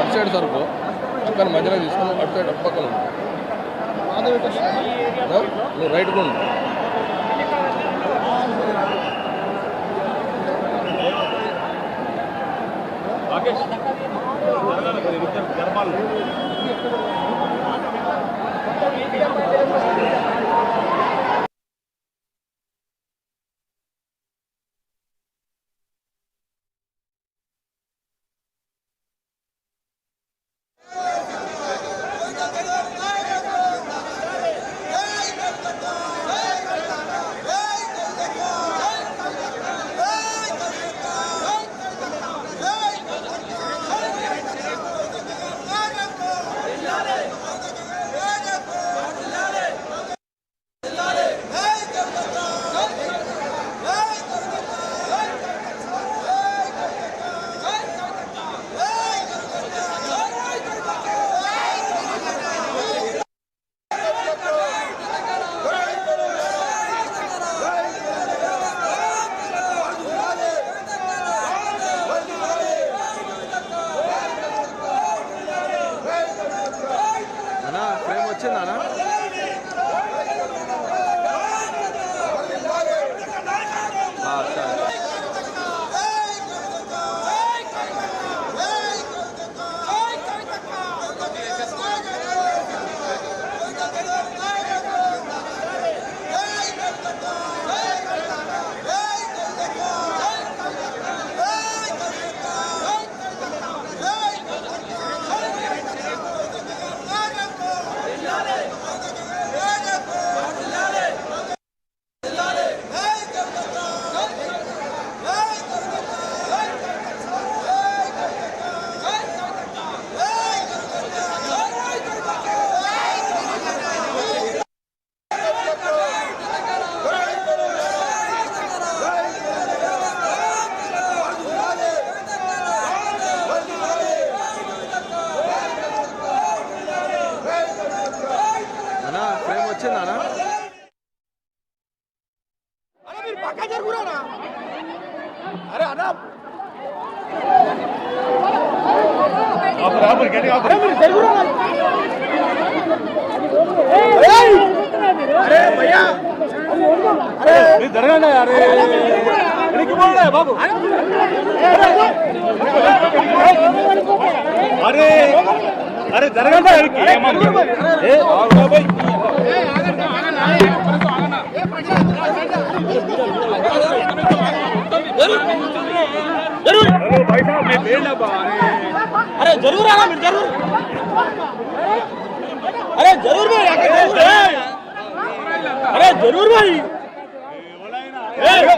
అటు సైడ్ సరుకు. పక్కన మధ్యలో తీసుకుని అటు సైడ్ అటు పక్కన ఉండు. నువ్వు రైట్ కూడా అన్నా జరగండి అరే వెనక్కి పోండి బాబు అరే అరే జరగండి వెనక్కి अरे जरूर आना फिर जरूर अरे जरूर भाई आके जरूर है। अरे जरूर भाई ए,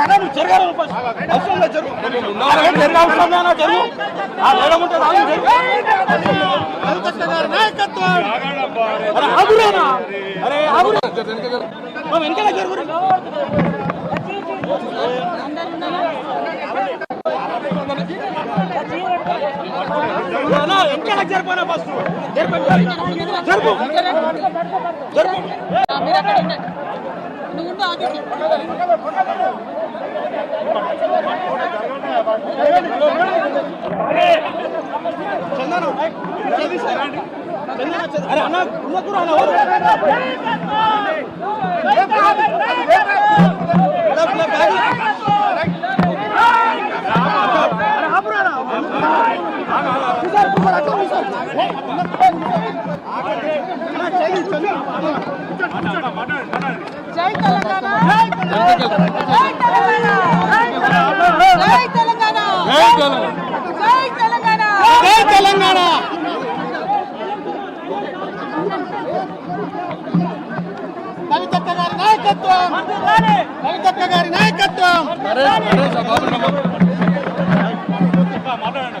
అన్న నువ్వు జరగాలి అవసరం లేదు జరుగు. అవసరం లేదు జరుగు. ఆ మేడం ఉంటే రాదు జరుగు. అరే అరే జరుగు వెనకాల జరిపోయినా ఫస్ట్ జరుపు. జరుపు. జరుపు. మీరు అక్కడ ఉండండి నువ్వు అరే అన్న ఉన్నప్పుడు అన్న ఎవరు? ఇలా, కవితక్క గారి నాయకత్వం! నాయకత్వం! మాట్లాడండి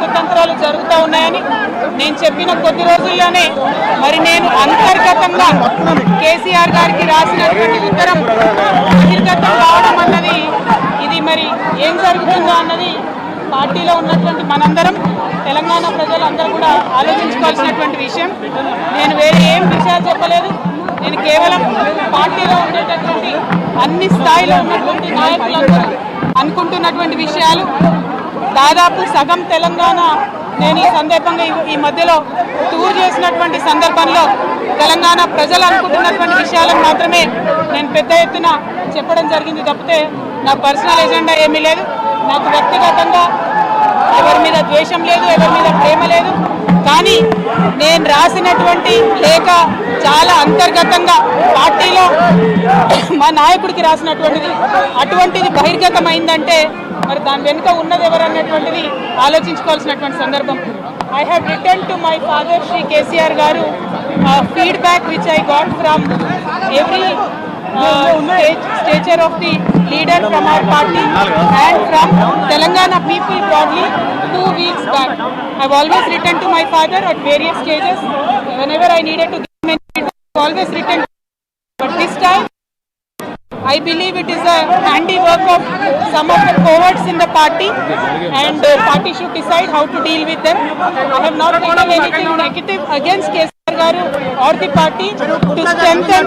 కుతంత్రాలు జరుగుతూ ఉన్నాయని నేను చెప్పిన కొద్ది రోజుల్లోనే మరి నేను అంతర్గతంగా కేసీఆర్ గారికి రాసినటువంటి ఉత్తరం బహిర్గతం కావడం అన్నది ఇది మరి ఏం జరుగుతుందో అన్నది పార్టీలో ఉన్నటువంటి మనందరం తెలంగాణ ప్రజలందరూ కూడా ఆలోచించుకోవాల్సినటువంటి విషయం. నేను వేరే ఏం విషయాలు చెప్పలేదు. నేను కేవలం పార్టీలో ఉండేటటువంటి అన్ని స్థాయిలో ఉన్నటువంటి నాయకులందరూ అనుకుంటున్నటువంటి విషయాలు దాదాపు సగం తెలంగాణ నేను ఈ సందర్భంగా ఈ- మధ్యలో టూర్ చేసినటువంటి సందర్భంలో తెలంగాణ ప్రజలు అనుకుంటున్నటువంటి విషయాలను మాత్రమే నేను పెద్ద ఎత్తున చెప్పడం జరిగింది తప్పితే నా పర్సనల్ ఎజెండా ఏమీ లేదు. నాకు వ్యక్తిగతంగా ఎవరి మీద ద్వేషం లేదు ఎవరి మీద ప్రేమ లేదు. కానీ నేను రాసినటువంటి లేఖ చాలా అంతర్గతంగా పార్టీలో మా నాయకుడికి రాసినటువంటిది. అటువంటిది బహిర్గతమైందంటే మరి దాని వెనుక ఉన్నది ఎవరన్నటువంటిది ఆలోచించుకోవాల్సినటువంటి సందర్భం. I have return to my father Shri KCR garu feedback which I got from every stature of the leader from our party and from Telangana people broadly two weeks back I always return to my father at various stages when ever I needed to always return I believe it is a handiwork of some of the cohorts in the party and the party should decide how to deal with them. I have not taken anything negative against Kesar Garu or the party to strengthen,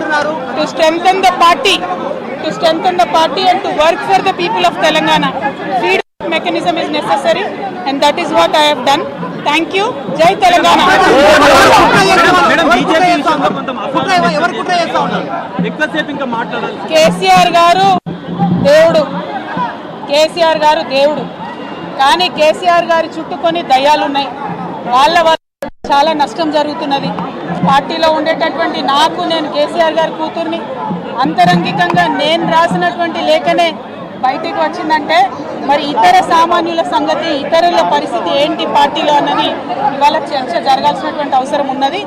to strengthen the party, to strengthen the party and to work for the people of Telangana. Feedback mechanism is necessary and that is what I have done. ఉన్నారు ఎక్కువసేపు ఇంకా మాట్లాడాలి కేసీఆర్ గారు దేవుడు కేసీఆర్ గారు దేవుడు కానీ కేసీఆర్ గారి చుట్టూ కొన్ని దయ్యాలు ఉన్నాయి వాళ్ళ వల్ల చాలా నష్టం జరుగుతున్నది పార్టీలో ఉండేటటువంటి నాకు నేను కేసీఆర్ గారి కూతుర్ని అంతరంగికంగా నేను రాసినటువంటి లేఖనే బయటికి వచ్చిందంటే మరి ఇతర సామాన్యుల సంగతి ఇతరుల పరిస్థితి ఏంటి పార్టీలో అన్నది ఇవాళ చర్చ జరగాల్సినటువంటి అవసరం ఉన్నది.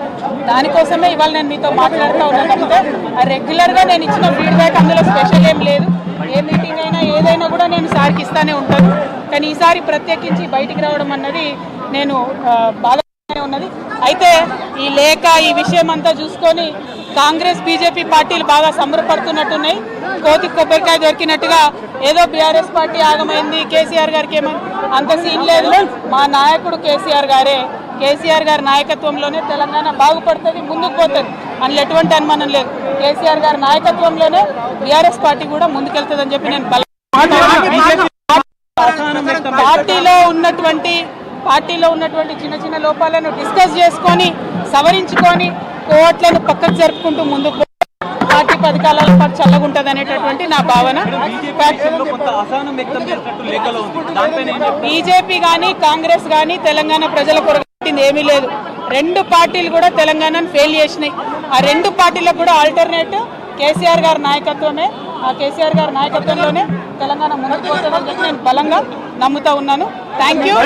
దానికోసమే ఇవాళ నేను మీతో మాట్లాడుతూ ఉన్నాను తప్పితే రెగ్యులర్గా నేను ఇచ్చిన ఫీడ్బ్యాక్ అందులో స్పెషల్ ఏం లేదు. ఏ మీటింగ్ అయినా ఏదైనా కూడా నేను సార్కి ఇస్తానే ఉంటాను. కానీ ఈసారి ప్రత్యేకించి బయటికి రావడం అన్నది నేను బాధగానే ఉన్నది. అయితే ఈ లేఖ ఈ విషయం అంతా చూసుకొని కాంగ్రెస్ బీజేపీ పార్టీలు బాగా సంబరపడుతున్నట్టున్నాయి. కోతి కొబ్బరికాయ దొరికినట్టుగా ఏదో బీఆర్ఎస్ పార్టీ ఆగమైంది. కేసీఆర్ గారికి ఏమైంది అంత సీన్ లేదు. మా నాయకుడు కేసీఆర్ గారే. కేసీఆర్ గారి నాయకత్వంలోనే తెలంగాణ బాగుపడుతుంది ముందుకు పోతుంది. అందులో ఎటువంటి అనుమానం లేదు. కేసీఆర్ గారి నాయకత్వంలోనే బీఆర్ఎస్ పార్టీ కూడా ముందుకెళ్తుందని చెప్పి నేను పార్టీలో ఉన్నటువంటి పార్టీలో ఉన్నటువంటి చిన్న చిన్న లోపాలను డిస్కస్ చేసుకొని సవరించుకొని కోట్లను పక్కకు జరుపుకుంటూ ముందుకు పార్టీ పథకాల పాటు చల్లగుంటది అనేటటువంటి నా భావన? బీజేపీ కానీ కాంగ్రెస్ కానీ తెలంగాణ ప్రజల కొరగట్టింది ఏమీ లేదు. రెండు పార్టీలు కూడా తెలంగాణను ఫెయిల్ చేసినాయి. ఆ రెండు పార్టీలకు కూడా ఆల్టర్నేట్ కేసీఆర్ గారి నాయకత్వమే. ఆ కేసీఆర్ గారి నాయకత్వంలోనే తెలంగాణ ముందుకు పోతుందని చెప్పి నేను బలంగా నమ్ముతా ఉన్నాను. థ్యాంక్ యూ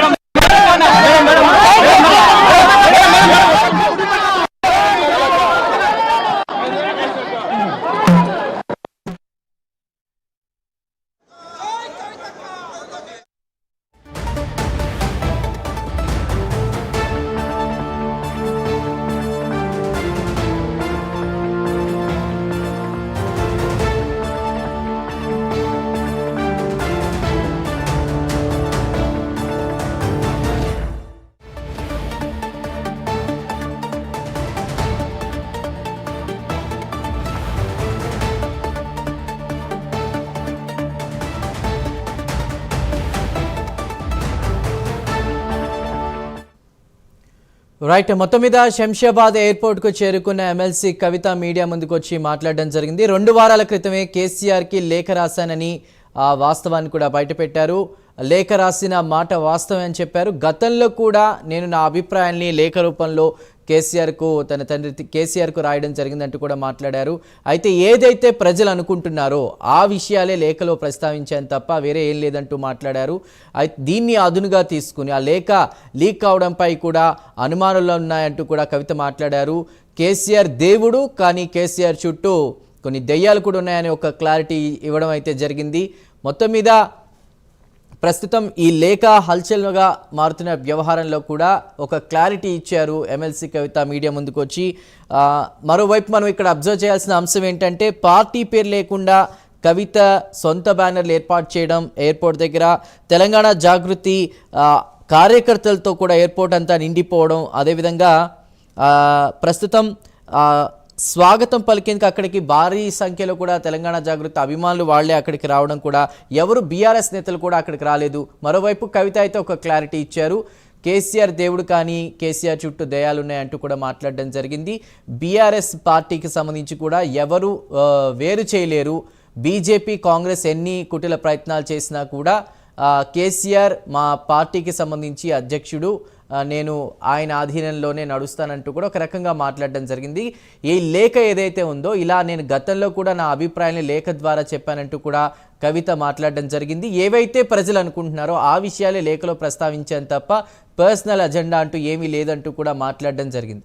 రైట్ మొత్తం మీద శంషాబాద్ ఎయిర్పోర్ట్కు చేరుకున్న ఎమ్మెల్సీ కవిత మీడియా ముందుకు వచ్చి మాట్లాడడం జరిగింది. రెండు వారాల క్రితమే కేసీఆర్కి లేఖ రాశానని ఆ వాస్తవాన్ని కూడా బయటపెట్టారు. లేఖ రాసిన మాట వాస్తవం అని చెప్పారు. గతంలో కూడా నేను నా అభిప్రాయాన్ని లేఖ రూపంలో కేసీఆర్కు తన తండ్రి కేసీఆర్కు రాయడం జరిగిందంటూ కూడా మాట్లాడారు. అయితే ఏదైతే ప్రజలు అనుకుంటున్నారో ఆ విషయాలే లేఖలో ప్రస్తావించాను తప్ప వేరే ఏం లేదంటూ మాట్లాడారు. అయితే దీన్ని అదునుగా తీసుకుని ఆ లేఖ లీక్ అవడంపై కూడా అనుమానాలు ఉన్నాయంటూ కూడా కవిత మాట్లాడారు. కేసీఆర్ దేవుడు కానీ కేసీఆర్ చుట్టూ కొన్ని దెయ్యాలు కూడా ఉన్నాయని ఒక క్లారిటీ ఇవ్వడం అయితే జరిగింది. మొత్తం మీద ప్రస్తుతం ఈ లేఖ హల్చల్గా మారుతున్న వ్యవహారంలో కూడా ఒక క్లారిటీ ఇచ్చారు ఎమ్మెల్సీ కవిత మీడియా ముందుకు వచ్చి మరోవైపు మనం ఇక్కడ అబ్జర్వ్ చేయాల్సిన అంశం ఏంటంటే పార్టీ పేరు లేకుండా కవిత సొంత బ్యానర్లు ఏర్పాటు చేయడం ఎయిర్పోర్ట్ దగ్గర తెలంగాణ జాగృతి కార్యకర్తలతో కూడా ఎయిర్పోర్ట్ అంతా నిండిపోవడం అదేవిధంగా ప్రస్తుతం స్వాగతం పలికేందుకు అక్కడికి భారీ సంఖ్యలో కూడా తెలంగాణ జాగృతి అభిమానులు వాళ్ళే అక్కడికి రావడం కూడా ఎవరు బీఆర్ఎస్ నేతలు కూడా అక్కడికి రాలేదు. మరోవైపు కవిత అయితే ఒక క్లారిటీ ఇచ్చారు. కేసీఆర్ దేవుడు కానీ కేసీఆర్ చుట్టూ దయాలున్నాయంటూ కూడా మాట్లాడడం జరిగింది. బీఆర్ఎస్ పార్టీకి సంబంధించి కూడా ఎవరు వేరు చేయలేరు. బీజేపీ కాంగ్రెస్ ఎన్ని కుటిల ప్రయత్నాలు చేసినా కూడా కేసీఆర్ మా పార్టీకి సంబంధించి అధ్యక్షుడు నేను ఆయన ఆధీనంలోనే నడుస్తానంటూ కూడా ఒక రకంగా మాట్లాడడం జరిగింది. ఈ లేఖ ఏదైతే ఉందో ఇలా నేను గతంలో కూడా నా అభిప్రాయాన్ని లేఖ ద్వారా చెప్పానంటూ కూడా కవిత మాట్లాడడం జరిగింది. ఏవైతే ప్రజలు అనుకుంటున్నారో ఆ విషయాలే లేఖలో ప్రస్తావించాను తప్ప పర్సనల్ అజెండా అంటూ ఏమీ లేదంటూ కూడా మాట్లాడడం జరిగింది.